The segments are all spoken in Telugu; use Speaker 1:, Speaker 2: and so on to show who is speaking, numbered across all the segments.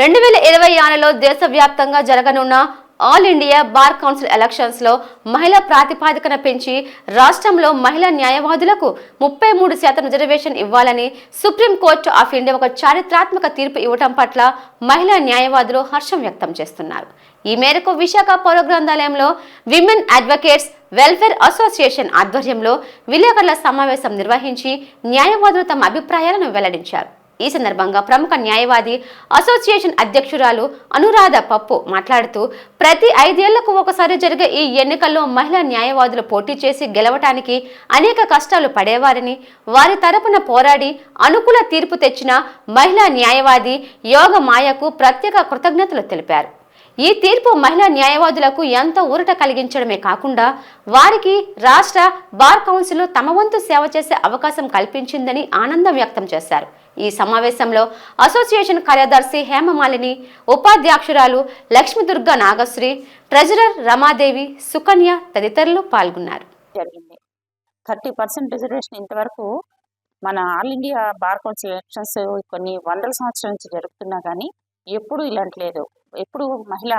Speaker 1: రెండు వేల ఇరవై ఆరులో దేశవ్యాప్తంగా జరగనున్న ఆల్ ఇండియా బార్ కౌన్సిల్ ఎలక్షన్స్లో మహిళా ప్రాతిపాదికన పెంచి రాష్ట్రంలో మహిళా న్యాయవాదులకు ముప్పై మూడు శాతం రిజర్వేషన్ ఇవ్వాలని సుప్రీంకోర్టు ఆఫ్ ఇండియా ఒక చారిత్రాత్మక తీర్పు ఇవ్వటం పట్ల మహిళా న్యాయవాదులు హర్షం వ్యక్తం చేస్తున్నారు. ఈ మేరకు విశాఖ పౌర గ్రంథాలయంలో విమెన్ అడ్వకేట్స్ వెల్ఫేర్ అసోసియేషన్ ఆధ్వర్యంలో విలేకరుల సమావేశం నిర్వహించి న్యాయవాదులు తమ అభిప్రాయాలను వెల్లడించారు. ఈ సందర్భంగా ప్రముఖ న్యాయవాది అసోసియేషన్ అధ్యక్షురాలు అనురాధ పప్పు మాట్లాడుతూ ప్రతి ఐదేళ్ళకు ఒకసారి జరిగే ఈ ఎన్నికల్లో మహిళా న్యాయవాదులు పోటీ చేసి గెలవటానికి అనేక కష్టాలు పడేవారని వారి తరపున పోరాడి అనుకూల తీర్పు తెచ్చిన మహిళా న్యాయవాది యోగ మాయకు ప్రత్యేక కృతజ్ఞతలు తెలిపారు. ఈ తీర్పు మహిళా న్యాయవాదులకు ఎంతో ఊరట కలిగించడమే కాకుండా వారికి రాష్ట్ర బార్ కౌన్సిల్ తమ వంతు సేవ చేసే అవకాశం కల్పించిందని ఆనందం వ్యక్తం చేశారు. ఈ సమావేశంలో అసోసియేషన్ కార్యదర్శి హేమమాలిని ఉపాధ్యక్షురాలు లక్ష్మీదుర్గ నాగశ్రీ ట్రెజరర్ రమాదేవి సుకన్య తదితరులు పాల్గొన్నారు.
Speaker 2: జరిగింది. థర్టీ పర్సెంట్ రిజర్వేషన్ ఇంతవరకు మన all India bar council elections కొన్ని వందల సంవత్సరాల నుంచి జరుగుతున్నా కానీ ఎప్పుడూ ఇలాంటి లేదు. ఎప్పుడు మహిళ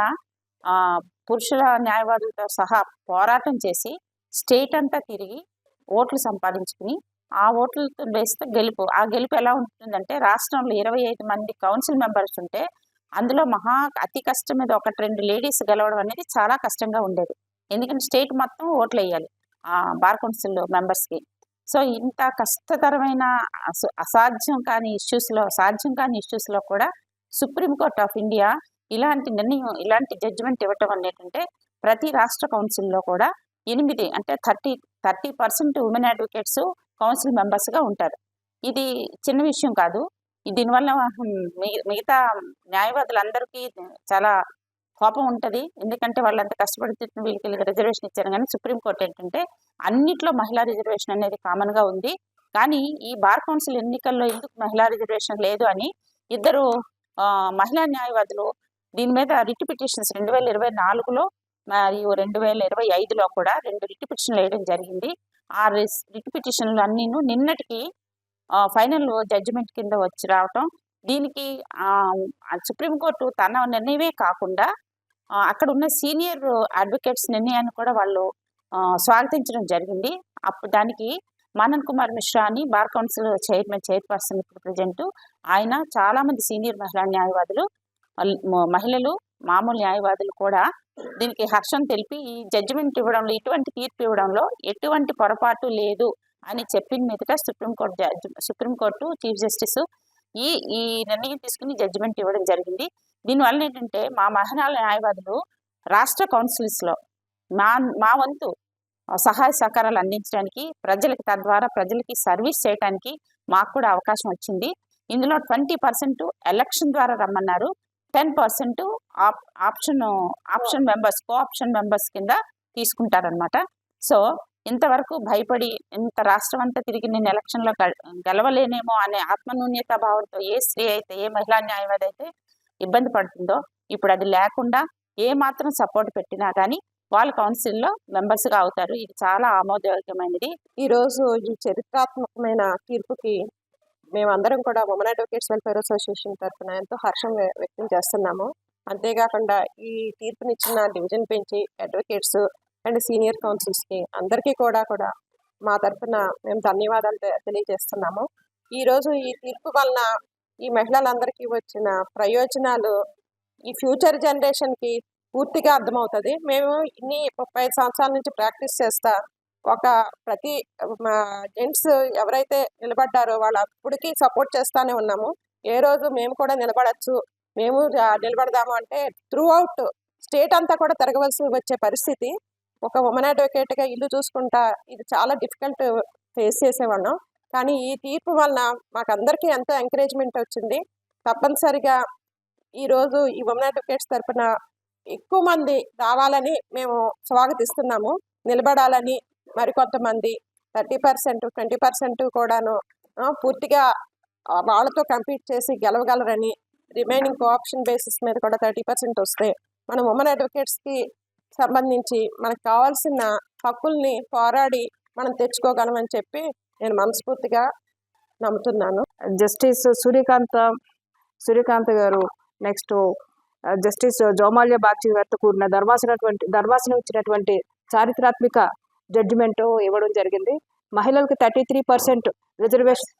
Speaker 2: పురుషుల న్యాయవాదులతో సహా పోరాటం చేసి స్టేట్ అంతా తిరిగి ఓట్లు సంపాదించుకుని ఆ ఓట్లతో వేస్తే గెలుపు. ఆ గెలుపు ఎలా ఉంటుందంటే రాష్ట్రంలో ఇరవై ఐదు మంది కౌన్సిల్ మెంబర్స్ ఉంటే అందులో మహా అతి కష్టం మీద ఒకటి రెండు లేడీస్ గెలవడం అనేది చాలా కష్టంగా ఉండేది. ఎందుకంటే స్టేట్ మొత్తం ఓట్లు వేయాలి ఆ బార్ కౌన్సిల్ మెంబర్స్కి. సో ఇంత కష్టతరమైన అస- అసాధ్యం కాని ఇష్యూస్లో సాధ్యం కాని ఇష్యూస్లో కూడా సుప్రీంకోర్ట్ ఆఫ్ ఇండియా ఇలాంటి నిర్ణయం ఇలాంటి జడ్జిమెంట్ ఇవ్వటం అనేటంటే ప్రతి రాష్ట్ర కౌన్సిల్లో కూడా ఎనిమిది అంటే thirty thirty percent women advocates council మెంబర్స్గా ఉంటారు. ఇది చిన్న విషయం కాదు. దీనివల్ల మిగతా న్యాయవాదులందరికీ చాలా కోపం ఉంటుంది. ఎందుకంటే వాళ్ళంత కష్టపడి వీళ్ళకి రిజర్వేషన్ ఇచ్చారు. కానీ సుప్రీంకోర్టు ఏంటంటే అన్నిట్లో మహిళా రిజర్వేషన్ అనేది కామన్గా ఉంది. కానీ ఈ బార్ కౌన్సిల్ ఎన్నికల్లో ఎందుకు మహిళా రిజర్వేషన్ లేదు అని ఇద్దరు ఆ, మహిళా న్యాయవాదులు దీని మీద రిట్ పిటిషన్స్ రెండు వేల ఇరవై నాలుగులో మరియు రెండు వేల ఇరవై ఐదులో కూడా రెండు రిట్ పిటిషన్లు వేయడం జరిగింది. ఆ రిస్ రిట్ పిటిషన్లు అన్నీను నిన్నటికి ఫైనల్ జడ్జిమెంట్ కింద వచ్చి రావటం. దీనికి సుప్రీంకోర్టు తన నిర్ణయమే కాకుండా అక్కడ ఉన్న సీనియర్ అడ్వకేట్స్ నిర్ణయాన్ని కూడా వాళ్ళు స్వాగతించడం జరిగింది. అప్పుడు దానికి మనన్ కుమార్ మిశ్రా అని బార్ కౌన్సిల్ చైర్మన్ చైర్పర్సన్ ఇప్పుడు ప్రజెంట్ ఆయన చాలామంది సీనియర్ మహిళా న్యాయవాదులు మహిళలు మామూలు న్యాయవాదులు కూడా దీనికి హర్షం తెలిపి ఈ జడ్జిమెంట్ ఇవ్వడంలో ఇటువంటి తీర్పు ఇవ్వడంలో ఎటువంటి పొరపాటు లేదు అని చెప్పిన మీదట supreme court judge supreme court chief justice ఈ ఈ నిర్ణయం తీసుకుని జడ్జిమెంట్ ఇవ్వడం జరిగింది. దీనివల్ల ఏంటంటే మా మహిళా న్యాయవాదులు రాష్ట్ర కౌన్సిల్స్లో మా మా వంతు సహాయ సహకారాలు అందించడానికి ప్రజలకి తద్వారా ప్రజలకి సర్వీస్ చేయడానికి మాకు కూడా అవకాశం వచ్చింది. ఇందులో ట్వంటీ పర్సెంట్ ఎలక్షన్ ద్వారా రమ్మన్నారు. Ten percent option option members co option members కింద తీసుకుంటారనమాట సో ఇంతవరకు భయపడి ఇంత రాష్ట్రం అంతా తిరిగి నేను ఎలక్షన్లో గెలవలేనేమో అనే ఆత్మనూన్యత భావంతో ఏ స్త్రీ అయితే ఏ మహిళా న్యాయవాది అయితే ఇబ్బంది పడుతుందో ఇప్పుడు అది లేకుండా ఏ మాత్రం సపోర్ట్ పెట్టినా కానీ వాళ్ళు కౌన్సిల్లో మెంబర్స్గా అవుతారు. ఇది చాలా ఆమోదయోగ్యమైనది.
Speaker 3: ఈ రోజు ఈ చరిత్రాత్మకమైన తీర్పుకి మేమందరం కూడా ఉమెన్ అడ్వకేట్స్ వెల్ఫేర్ అసోసియేషన్ తరఫున ఎంతో హర్షం వ్యక్తం చేస్తున్నాము. అంతేకాకుండా ఈ తీర్పునిచ్చిన division bench advocates and senior కౌన్సిల్స్కి అందరికీ కూడా కూడా మా తరఫున మేము ధన్యవాదాలు తెలియజేస్తున్నాము. ఈరోజు ఈ తీర్పు వలన ఈ మహిళలందరికీ వచ్చిన ప్రయోజనాలు ఈ ఫ్యూచర్ జనరేషన్కి పూర్తిగా అర్థమవుతుంది. మేము ఇన్ని ముప్పై సంవత్సరాల నుంచి ప్రాక్టీస్ చేస్తా ఒక ప్రతి జెంట్స్ ఎవరైతే నిలబడ్డారో వాళ్ళు అప్పటికి సపోర్ట్ చేస్తూనే ఉన్నాము. ఏ రోజు మేము కూడా నిలబడచ్చు మేము నిలబడదాము అంటే త్రూ అవుట్ స్టేట్ అంతా కూడా తిరగవలసి వచ్చే పరిస్థితి. ఒక ఉమెన్ అడ్వకేట్గా ఇల్లు చూసుకుంటా ఇది చాలా డిఫికల్ట్ ఫేస్ చేసేవాళ్ళం. కానీ ఈ తీర్పు వలన మాకు అందరికీ ఎంతో ఎంకరేజ్మెంట్ వచ్చింది. తప్పనిసరిగా ఈరోజు ఈ ఉమెన్ అడ్వకేట్స్ తరపున ఎక్కువ మంది రావాలని మేము స్వాగతిస్తున్నాము. నిలబడాలని మరికొంతమంది థర్టీ పర్సెంట్ ట్వంటీ పర్సెంట్ కూడాను పూర్తిగా ఆ, వాళ్ళతో కంపీట్ చేసి గెలవగలరని రిమైనింగ్ కోఆప్షన్ బేసిస్ మీద కూడా థర్టీ పర్సెంట్ వస్తే మనం ఉమెన్ అడ్వకేట్స్కి సంబంధించి మనకు కావాల్సిన హక్కుల్ని పోరాడి మనం తెచ్చుకోగలమని చెప్పి నేను మనస్ఫూర్తిగా నమ్ముతున్నాను.
Speaker 4: జస్టిస్ సూర్యకాంత సూర్యకాంత్ గారు నెక్స్ట్ జస్టిస్ జోమాల్య బాగ్చి గారితో కూడిన ధర్మాసనటువంటి ధర్మాసనం ఇచ్చినటువంటి చారిత్రాత్మక జడ్జిమెంట్ ఇవ్వడం జరిగింది. మహిళలకు thirty three percent reservation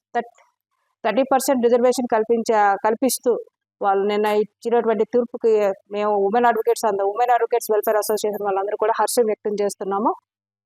Speaker 4: thirty percent reservation కల్పించ కల్పిస్తూ వాళ్ళు నిన్న ఇచ్చినటువంటి తీర్పుకి మేము ఉమెన్ అడ్వకేట్స్ అంద ఉమెన్ అడ్వకేట్స్ వెల్ఫేర్ అసోసియేషన్ వాళ్ళందరూ కూడా హర్షం వ్యక్తం చేస్తున్నాము.